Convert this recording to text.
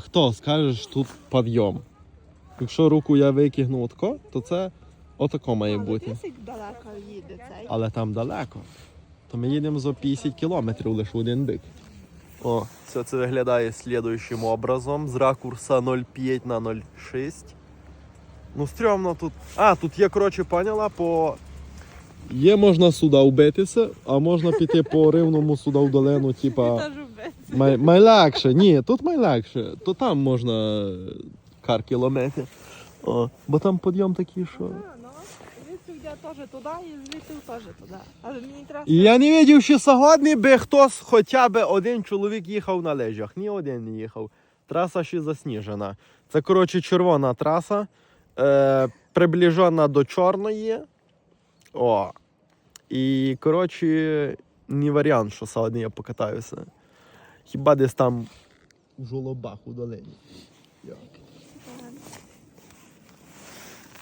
Хто скажеш тут підйом? Якщо руку я викигну отко, то це отако має бути. Далеко їде цей. Але там далеко. То ми їдемо за 50 кілометрів лише один бик. О, все це виглядає слідуючим образом. З ракурса 0,5 на 0,6. Ну, стрьомно тут. А, тут є, коротше, поняла, по. Є можна сюди вбитися, а можна піти по рівному сюди в долину, типа. Май, майлегше. Ні, тут майлегше. То там можна е, кар кілометрів. О, бо там підйом такий, що. А, ну, звідси теж туди і звідси теж туди. Але мені треба... І я не бачив, що сьогодні би хтось хоча б один чоловік їхав на лежах. Ні один не їхав. Траса ще засніжена. Це, коротше, червона траса, е, приближена до чорної. О. І, коротше, не варіант, що сьогодні я покатаюся. Хіба десь там у жолобах у долині? Як?